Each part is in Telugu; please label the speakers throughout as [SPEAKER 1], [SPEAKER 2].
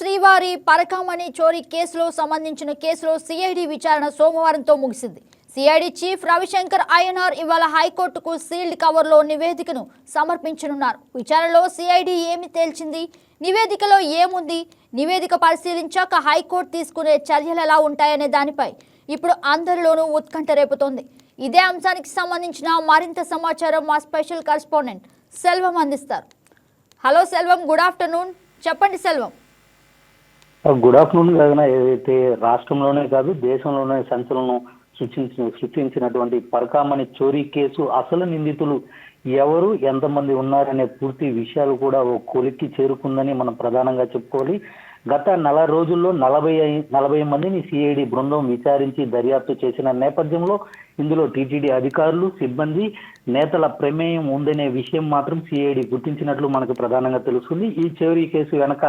[SPEAKER 1] శ్రీవారి పరకామణి చోరీ కేసులో సంబంధించిన కేసులో సిఐడి విచారణ సోమవారంతో ముగిసింది. సిఐడి చీఫ్ రవిశంకర్ అయ్యనార్ ఇవాళ హైకోర్టుకు సీల్డ్ కవర్లో నివేదికను సమర్పించనున్నారు. విచారణలో సిఐడి ఏమి తేల్చింది? నివేదికలో ఏముంది? నివేదిక పరిశీలించాక హైకోర్టు తీసుకునే చర్యలు ఎలా ఉంటాయనే దానిపై ఇప్పుడు అందరిలోనూ ఉత్కంఠ రేపుతోంది. ఇదే అంశానికి సంబంధించిన మరింత సమాచారం మా స్పెషల్ కరెస్పాండెంట్ సెల్వం అందిస్తారు. Hello Selvam good afternoon. చెప్పండి సెల్వం.
[SPEAKER 2] గుడ్ ఆఫ్టర్నూన్ కాదన ఏదైతే రాష్ట్రంలోనే కాదు దేశంలోనే సంచలనం సృష్టించిన సృష్టించినటువంటి పరకామణి చోరీ కేసు అసలు నిందితులు ఎవరు ఎంతమంది ఉన్నారనే పూర్తి విషయాలు కూడా ఓ కొలిక్కి చేరుకుందని మనం ప్రధానంగా చెప్పుకోవాలి. గత నెల రోజుల్లో నలభై నలభై మందిని సిఐడి బృందం విచారించి దర్యాప్తు చేసిన నేపథ్యంలో ఇందులో టీటీడీ అధికారులు సిబ్బంది నేతల ప్రమేయం ఉందనే విషయం మాత్రం సిఐడి గుర్తించినట్లు మనకు ప్రధానంగా తెలుస్తుంది. ఈ చోరీ కేసు వెనక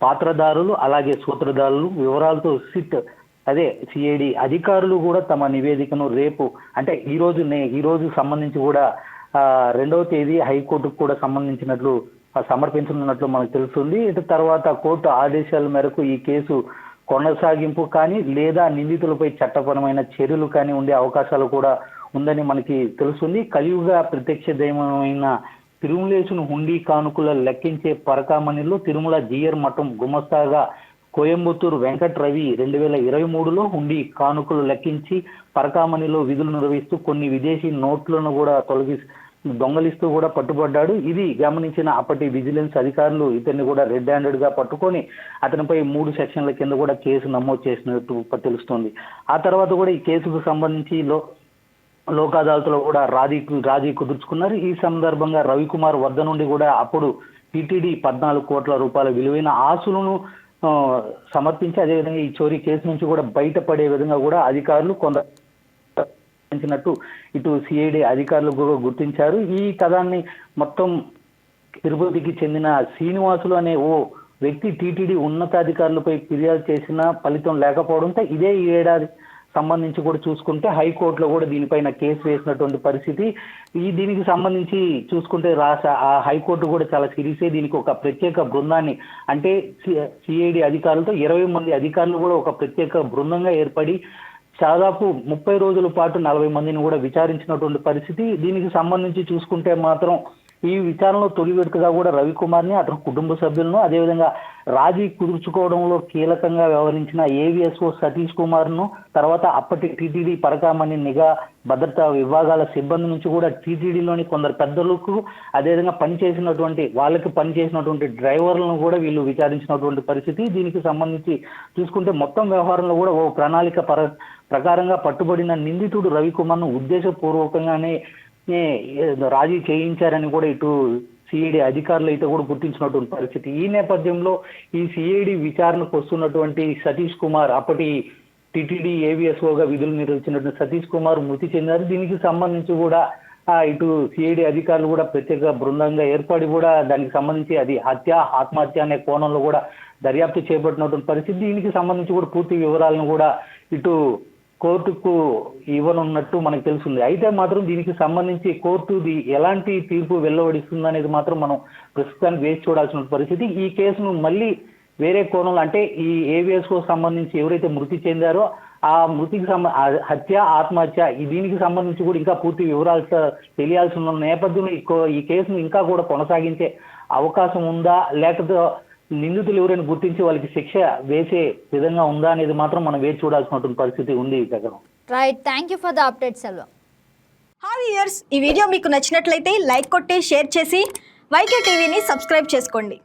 [SPEAKER 2] పాత్రదారులు అలాగే సూత్రధారులు వివరాలతో సిట్ అదే సిఐడి అధికారులు కూడా తమ నివేదికను రేపు అంటే ఈ రోజు నే- ఈ రోజు సంబంధించి కూడా రెండవ తేదీ హైకోర్టుకు కూడా సంబంధించినట్లు సమర్పించనున్నట్లు మనకు తెలుస్తుంది. ఇటు తర్వాత కోర్టు ఆదేశాల మేరకు ఈ కేసు కొనసాగింపు కానీ లేదా నిందితులపై చట్టపరమైన చర్యలు కానీ ఉండే అవకాశాలు కూడా ఉందని మనకి తెలుస్తుంది. కలియుగ ప్రత్యక్ష దైవమైన తిరుమలేసును హుండీ కానుకల లెక్కించే పరకామణిలో తిరుమల జియర్ మఠం గుమస్తాగా కోయంబత్తూరు వెంకట్ రవి రెండు వేల ఇరవై మూడులో హుండీ కానుకలు లెక్కించి పరకామణిలో విధులు నిర్వహిస్తూ కొన్ని విదేశీ నోట్లను కూడా తొలగి దొంగలిస్తూ కూడా పట్టుబడ్డాడు. ఇది గమనించిన అప్పటి విజిలెన్స్ అధికారులు ఇతన్ని కూడా రెడ్ హ్యాండెడ్గా పట్టుకొని అతనిపై మూడు సెక్షన్ల కింద కూడా కేసు నమోదు చేసినట్టు తెలుస్తోంది. ఆ తర్వాత కూడా ఈ కేసుకు సంబంధించి లో లోక్ అదాలత్లో కూడా రాజీ రాజీ కుదుర్చుకున్నారు. ఈ సందర్భంగా రవికుమార్ వద్ద నుండి కూడా అప్పుడు టీటీడీ పద్నాలుగు కోట్ల రూపాయల విలువైన ఆస్తులను సమర్పించి అదేవిధంగా ఈ చోరీ కేసు నుంచి కూడా బయటపడే విధంగా కూడా అధికారులు కొంత ఇటు సిఐడి అధికారులు కూడా గుర్తించారు. ఈ కథాన్ని మొత్తం తిరుపతికి చెందిన శ్రీనివాసులు అనే ఓ వ్యక్తి టీటీడీ ఉన్నతాధికారులపై ఫిర్యాదు చేసిన ఫలితం లేకపోవడంతో ఇదే ఈ ఏడాది సంబంధించి కూడా చూసుకుంటే హైకోర్టులో కూడా దీనిపైన కేసు వేసినటువంటి పరిస్థితి. ఈ దీనికి సంబంధించి చూసుకుంటే రాష్ట్ర ఆ హైకోర్టు కూడా చాలా సీరియస్ దీనికి ఒక ప్రత్యేక బృందాన్ని. అంటే సిఐడి అధికారులతో ఇరవై మంది అధికారులు కూడా ఒక ప్రత్యేక బృందంగా ఏర్పడి దాదాపు ముప్పై రోజుల పాటు నలభై మందిని కూడా విచారించినటువంటి పరిస్థితి. దీనికి సంబంధించి చూసుకుంటే మాత్రం ఈ విచారణలో తొలి విడతగా కూడా రవికుమార్ని అతని కుటుంబ సభ్యులను అదేవిధంగా రాజీ కుదుర్చుకోవడంలో కీలకంగా వ్యవహరించిన ఏవిఎస్ఓ సతీష్ కుమార్ను తర్వాత అప్పటి టీటీడీ పరకామణి నిఘా భద్రతా విభాగాల సిబ్బంది నుంచి కూడా టీటీడీలోని కొందరు పెద్దలకు అదేవిధంగా పనిచేసినటువంటి వాళ్ళకి పనిచేసినటువంటి డ్రైవర్లను కూడా వీళ్ళు విచారించినటువంటి పరిస్థితి. దీనికి సంబంధించి చూసుకుంటే మొత్తం వ్యవహారంలో కూడా ఓ ప్రణాళిక పర ప్రకారంగా పట్టుబడిన నిందితుడు రవికుమార్ను ఉద్దేశపూర్వకంగానే రాజీ చేయించారని కూడా ఇటు సిఐడి అధికారులు అయితే కూడా గుర్తించినటువంటి పరిస్థితి. ఈ నేపథ్యంలో ఈ సిఐడి విచారణకు వస్తున్నటువంటి సతీష్ కుమార్ అప్పటి టిటిడి ఏవిఎస్ఓగా విధులు నిర్వహించినటువంటి సతీష్ కుమార్ మృతి చెందారు. దీనికి సంబంధించి కూడా ఇటు సిఐడి అధికారులు కూడా ప్రత్యేక బృందంగా ఏర్పడి కూడా దానికి సంబంధించి అది హత్య ఆత్మహత్య అనే కోణంలో కూడా దర్యాప్తు చేపట్టినటువంటి పరిస్థితి. దీనికి సంబంధించి కూడా పూర్తి వివరాలను కూడా ఇటు కోర్టుకు ఇవ్వనున్నట్టు మనకు తెలుస్తుంది. అయితే మాత్రం దీనికి సంబంధించి కోర్టుది ఎలాంటి తీర్పు వెల్లవడిస్తుంది అనేది మాత్రం మనం ప్రస్తుతానికి వేచి చూడాల్సిన పరిస్థితి. ఈ కేసును మళ్ళీ వేరే కోణంలో అంటే ఈ ఏవిఎస్కు సంబంధించి ఎవరైతే మృతి చెందారో ఆ మృతికి సంబ హత్య ఆత్మహత్య దీనికి సంబంధించి కూడా ఇంకా పూర్తి వివరాలు తెలియాల్సి ఉన్న నేపథ్యంలో ఈ కేసును ఇంకా కూడా కొనసాగించే అవకాశం ఉందా? లేకపోతే నిందితులు ఎవరైనా గుర్తించి వాళ్ళకి శిక్ష వేసే విధంగా ఉందా అనేది మాత్రం మనం వేచి చూడాల్సినటువంటి పరిస్థితి ఉంది
[SPEAKER 1] right thank you for the update Selvam
[SPEAKER 3] hi years ఈ వీడియో మీకు నచ్చినట్లయితే లైక్ కొట్టి షేర్ చేసి వైకే టీవీని సబ్స్క్రైబ్ చేసుకోండి.